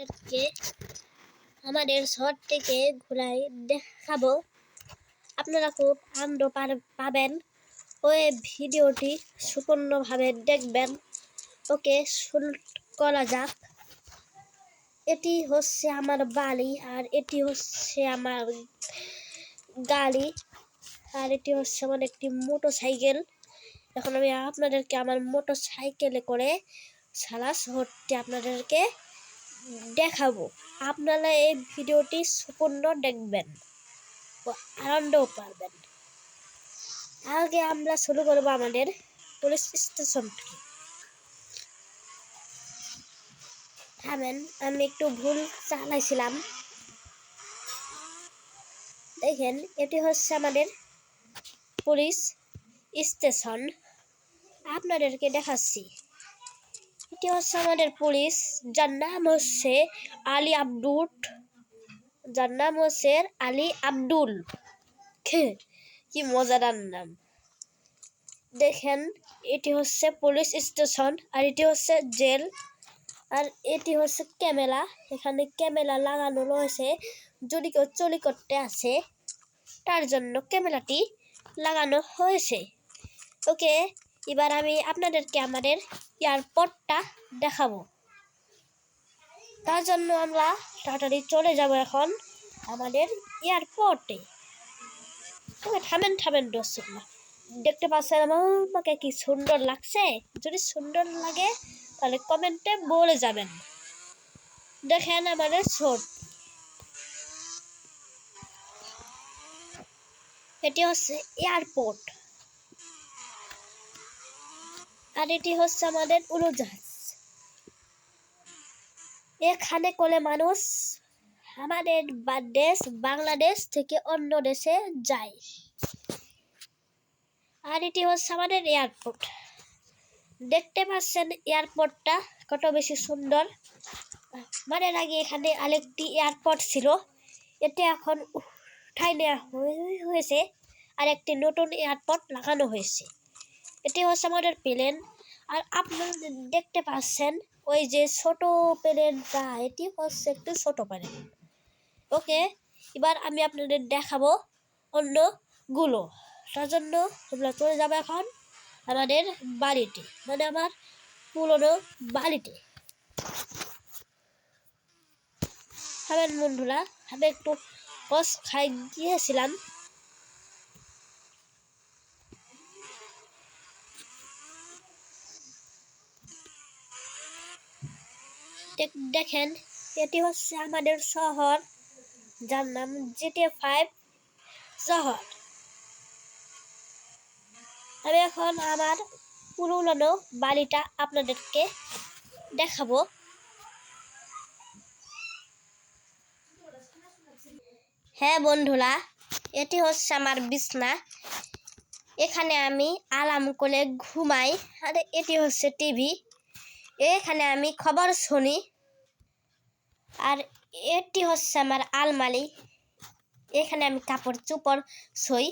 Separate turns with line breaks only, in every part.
আপনাদেরকে আমাদের শহর থেকে ঘুরাই দেখাবো। আপনারা খুব আনন্দ পাবেন। ওই ভিডিওটি সম্পূর্ণভাবে দেখবেন। ওকে শুরু করা যাক। এটি হচ্ছে আমার বাড়ি আর এটি হচ্ছে আমার গাড়ি আর এটি হচ্ছে আমার একটি মোটর সাইকেল এখন আমি আপনাদেরকে আমার মোটর সাইকেলে করে সারা শহরটি আপনাদেরকে দেখাবো। আপনারা এই ভিডিওটি সম্পূর্ণ দেখবেন ও আনন্দও আগে আমরা শুরু করব আমাদের পুলিশ স্টেশন থেকে থামেন, আমি একটু ভুল চালাইছিলাম। দেখেন, এটি হচ্ছে আমাদের পুলিশ স্টেশন। আপনাদেরকে দেখাচ্ছি। এটি হচ্ছে আমাদের পুলিশ। যার নাম হচ্ছে আলী আব্দুল। যার নাম হচ্ছে আলী আব্দুল। কি মজাদার নাম। দেখেন, এটি হচ্ছে পুলিশ স্টেশন আর এটি হচ্ছে জেল। আর এটি হচ্ছে ক্যামেরা। এখানে ক্যামেরা লাগানো রয়েছে। যদি কেউ চুরি করতে আসে, তার জন্য ক্যামেরাটি লাগানো হয়েছে। ওকে এবার আমি আপনাদেরকে আমাদের এয়ারপোর্টটা দেখাবো। তার জন্য আমরা তাড়াতাড়ি চলে যাব এখন আমাদের এয়ারপোর্টে। ওকে, থামেন থামেন দর্শকরা দেখতে পাচ্ছেন আমার, আমাকে কি সুন্দর লাগছে? যদি সুন্দর লাগে, তাহলে কমেন্টে বলে যাবেন। দেখেন আমাদের ছোট। এটি হচ্ছে এয়ারপোর্ট। আর এটি হচ্ছে আমাদের উড়োজাহাজ। এখানে করে মানুষ আমাদের দেশ বাংলাদেশ থেকে অন্য দেশে যায়। আর এটি হচ্ছে আমাদের এয়ারপোর্ট। দেখতে পাচ্ছেন এয়ারপোর্টটা কত বেশি সুন্দর। মানে আগে এখানে আরেকটি এয়ারপোর্ট ছিল। এটি এখন উঠাই নেওয়া হয়ে- হয়েছে। আর একটি নতুন এয়ারপোর্ট লাগানো হয়েছে। এটি হচ্ছে আমাদের প্লেন। আর আপনারা দেখতে পাচ্ছেন, ওই যে ছোট প্লেনটা, এটি হচ্ছে একটু ছোট প্লেন। ওকে, এবার আমি আপনাদের দেখাবো অন্যগুলো। তার জন্য আমরা চলে যাব এখন আমাদের বাড়িটি মানে আমার পুরনো বাড়িতে। হ্যাঁ বন্ধুরা, আমি একটু কস খাই, গিয়েছিলাম। দেখেন, এটি হচ্ছে আমাদের শহর। যার নাম জিটি ফাইভ শহর। আমি এখন আমার পুরনো বাড়িটা আপনাদেরকে দেখাবো। হ্যাঁ বন্ধুরা, এটি হচ্ছে আমার বিছনা। এখানে আমি আরাম করে ঘুমাই। আর এটি হচ্ছে টিভি। এখানে আমি খবর শুনি। আর এটি হচ্ছে আমার আলমারি। এখানে আমি কাপড় চোপড় সই।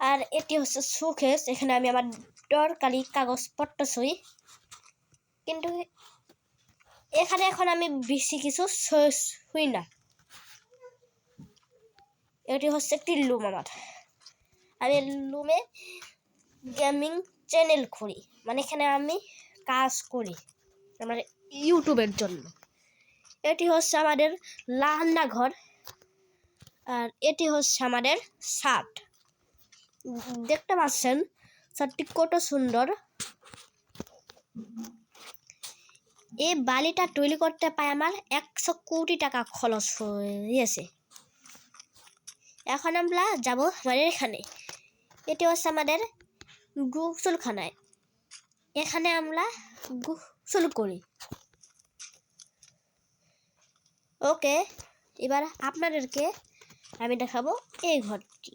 আর এটি হচ্ছে সুখেস এখানে আমি আমার দরকারি কাগজপত্র সই। কিন্তু এখানে এখন আমি বেশি কিছু শুই না। এটি হচ্ছে একটি লুম আমার। আমি লুমে গেমিং চ্যানেল করি মানে এখানে আমি কাজ করি আমার ইউটিউবের জন্য। এটি হচ্ছে আমাদের রান্নাঘর আর এটি হচ্ছে আমাদের শার্ট দেখতে পাচ্ছেন শার্টটি কত সুন্দর। এই বালিটা তৈরি করতে পাই আমার একশো কোটি টাকা খরচ হয়েছে। এখন আমরা যাব আমাদের এখানে। এটি হচ্ছে আমাদের গোসলখানায়। এখানে আমরা শুরু করি। ওকে, এবার আপনাদেরকে আমি দেখাবো এই ঘরটি।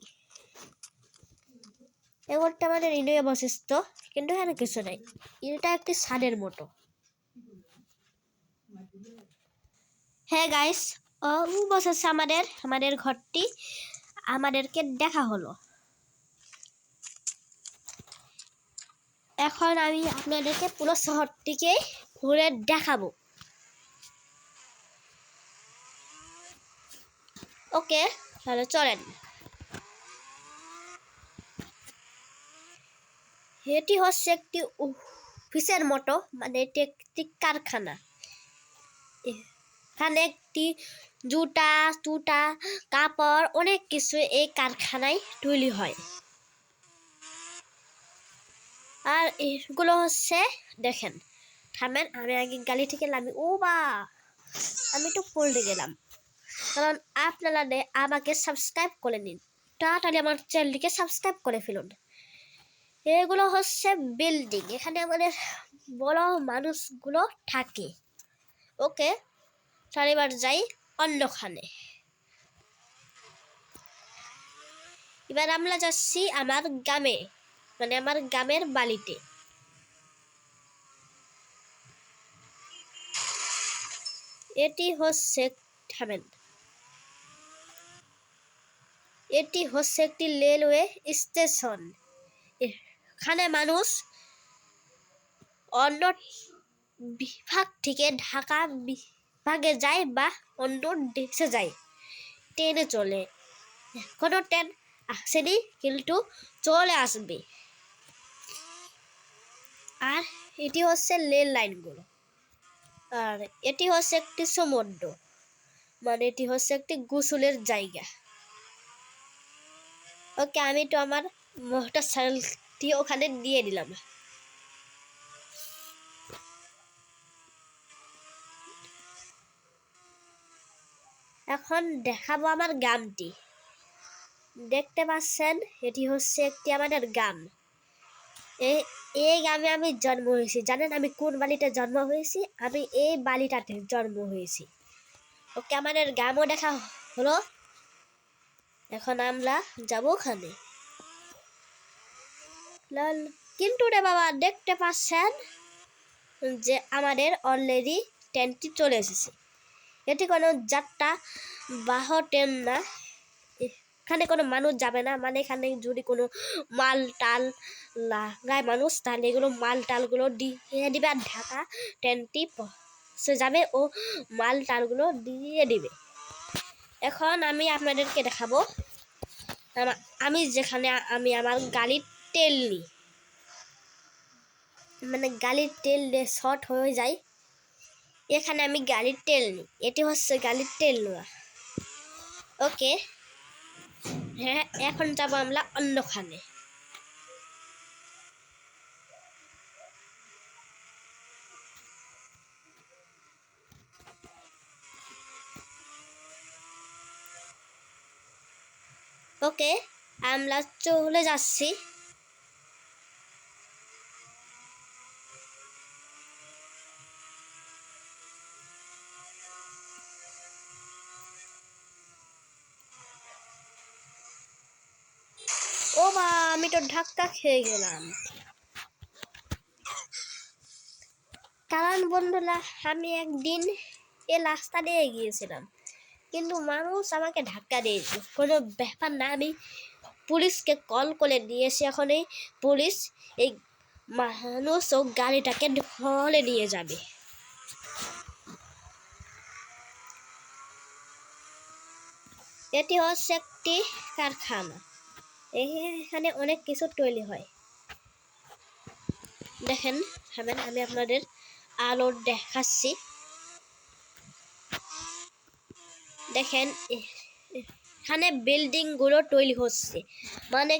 এই ঘরটা আমাদের ইন্ডিয়া অবশিষ্ট কিন্তু এখানে কিছু নেই। এটা একটি ছাদের মতো। হ্যাঁ গাইস ও বসেছে আমাদের আমাদের ঘরটি। আমাদেরকে দেখা হলো। এখন আমি আপনাদেরকে পুরো শহরটিকে ঘুরে দেখাবো। ওকে, তাহলে চলেন। এটি হচ্ছে একটি অফিসের মতো মানে এটি একটি কারখানা। এখানে একটি জুতা টুটা কাপড়, অনেক কিছু এই কারখানায় তৈরি হয়। আর এগুলো হচ্ছে, দেখেন, থামেন, আমি আগে গালি থেকে নামি ও বা, আমি তো পল্টে গেলাম। কারণ আপনারা আমাকে সাবস্ক্রাইব করে নিন। তাড়াতাড়ি আমার চ্যানেলটিকে সাবস্ক্রাইব করে ফেলুন। এগুলো হচ্ছে বিল্ডিং এখানে আমাদের বড় মানুষগুলো থাকে। ওকে, তাহলে এবার যাই অন্যখানে। এবার আমরা যাচ্ছি আমার গ্রামে। মানে আমার গ্রামের বালিতে। এটি হচ্ছে থামেন। এটি হচ্ছে একটি রেলওয়ে স্টেশন। এখানে মানুষ অন্য বিভাগ থেকে ঢাকা বিভাগে যায় বা অন্য দেশে যায়। ট্রেনে চলে। কোনো ট্রেন আসেনি, কিন্তু চলে আসবে। আর এটি হচ্ছে রেল লাইনগুলো। আর এটি হচ্ছে একটি সমুদ্র। মানে এটি হচ্ছে একটি গোসলের জায়গা। ওকে, আমি তো আমার মোটর সাইকেলটি ওখানে দিয়ে দিলাম। এখন দেখাবো আমার গ্রামটি। দেখতে পাচ্ছেন, এটি হচ্ছে একটি আমাদের গ্রাম। এই গ্রামে আমি জন্ম হয়েছি। জানেন আমি কোন বাড়িতে জন্ম হয়েছি? আমি এই বাড়িটাতে জন্ম হয়েছি। ওকে, আমাদের গ্রামও দেখা হলো। এখন আমরা যাব ওখানে। লাল, কিন্তু রে বাবা, দেখতে পাচ্ছেন যে আমাদের অলরেডি ট্রেনটি চলে এসেছে। এটি কোনো যাত্রা বাহ ট্রেন না। এখানে কোনো মানুষ যাবে না। মানে এখানে যদি কোনো মাল, টাল লাগায় মানুষ, তাহলে এগুলো মাল টালগুলো দিয়ে দিবে আর ঢাকা ট্রেনটি পৌঁছে যাবে ও মাল টালগুলো দিয়ে দিবে। এখন আমি আপনাদেরকে দেখাবো। আমি যেখানে আমি আমার গাড়ির তেল নিই। মানে গাড়ির তেল শর্ট হয়ে যায়। এখানে আমি গাড়ির তেল নিই। এটি হচ্ছে গাড়ির তেল নেওয়া। ওকে। হ্যাঁ এখন যাব আমরা অন্যখানে। ওকে, আমরা চলে যাচ্ছি। ও বা আমি তো ধাক্কা খেয়ে গেলাম। কারণ বন্ধুরা, আমি একদিন এ রাস্তা দিয়ে গিয়েছিলাম। কিন্তু মানুষ আমাকে ধাক্কা দিয়েছে কোনো ব্যাপার না, আমি পুলিশকে কল করে দিয়েছি এখন এই পুলিশ এই মানুষ ও গাড়িটাকে ধরে নিয়ে যাবে। এটি হচ্ছে একটি কারখানা। এখানে অনেক কিছু তৈরি হয়। দেখেন হবেন আমি আপনাদের আলো দেখাচ্ছি। দেখেন এখানে বিল্ডিংগুলো তৈরি হচ্ছে। মানে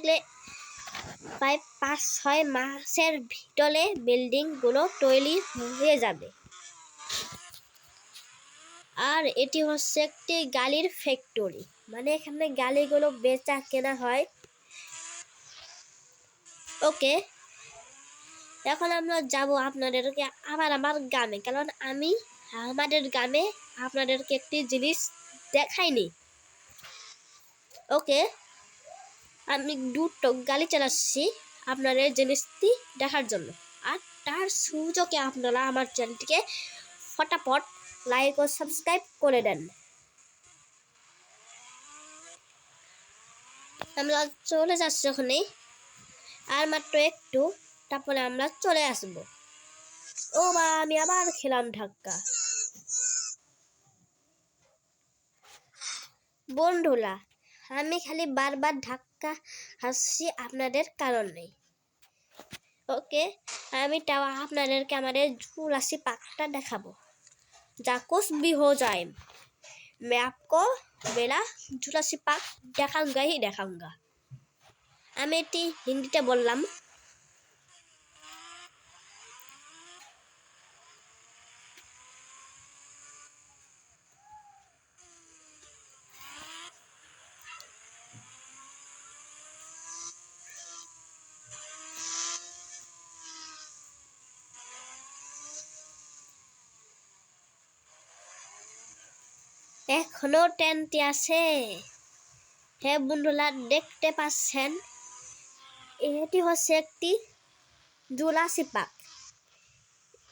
প্রায় পাঁচ, ছয় মাসের ভিতরে বিল্ডিংগুলো তৈরি হয়ে যাবে। আর এটি হচ্ছে একটি গালির ফ্যাক্টরি। মানে এখানে গালিগুলো বেচা কেনা হয়। ওকে, এখন আমরা যাব আপনাদেরকে আবার আমার গ্রামে। কারণ আমি আমাদের গ্রামে আপনাদেরকে একটি জিনিস দেখাইনি। ওকে, আমি দুটো গাড়ি চালাচ্ছি আপনাদের জিনিসটি দেখার জন্য। আর তার সুযোগে আপনারা আমার চ্যানেলটিকে ফটাফট লাইক ও সাবস্ক্রাইব করে দেন। আমরা চলে যাচ্ছি ওখানেই আর মাত্র একটু, তারপরে আমরা চলে আসব। ও মা, আমি আবার খেলাম ধাক্কা। বন্ধুরা, আমি খালি বারবার ধাক্কা হাসছি আপনাদের কারণে ওকে, আমি তাও আপনাদেরকে আমাদের জুরাসি পার্কটা দেখাবো। জাকুস বিহ যাইম। ম্যাপকো বেলা ঝুলাসি आपको দেখাঙ্গাই দেখাঙ্গা। আমি এটি হিন্দিতে বললাম। এখনও টেন্টটি আছে। হ্যাঁ বন্ধুরা, দেখতে পাচ্ছেন? এটি হচ্ছে একটি জুলাসি পার্ক।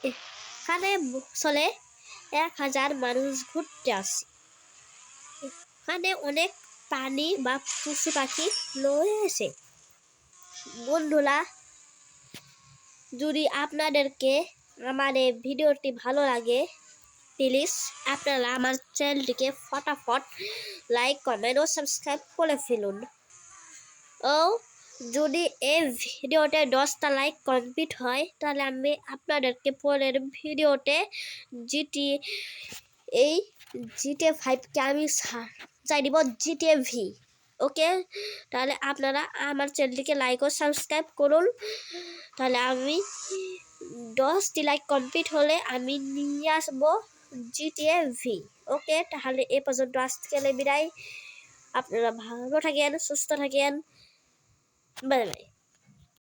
এখানে চলে এক হাজার মানুষ ঘুরতে আসে। এখানে অনেক প্রাণী বা পশু পাখি রয়েছে। বন্ধুরা, যদি আপনাদেরকে আমার এই ভিডিওটি ভালো লাগে প্লিজ আপনারা আমার চ্যানেলটিকে ফটাফট লাইক, কমেন্ট ও সাবস্ক্রাইব করে ফেলুন। ও, যদি এই ভিডিওতে দশটা লাইক কমপ্লিট হয়, তাহলে আমি আপনাদেরকে পরের ভিডিওতে জিটি এই জিটিএ ফাইভকে আমি চাই দিব জিটিএ ভি, ওকে? তাহলে আপনারা আমার চ্যানেলটিকে লাইক ও সাবস্ক্রাইব করুন। তাহলে আমি দশটি লাইক কমপ্লিট হলে আমি নিয়ে আসব। জিটিএ ভি ওকে তাহলে এ পর্যন্ত আজকে বিদায়। আপনারা ভালো থাকেন, সুস্থ থাকেন। Bye bye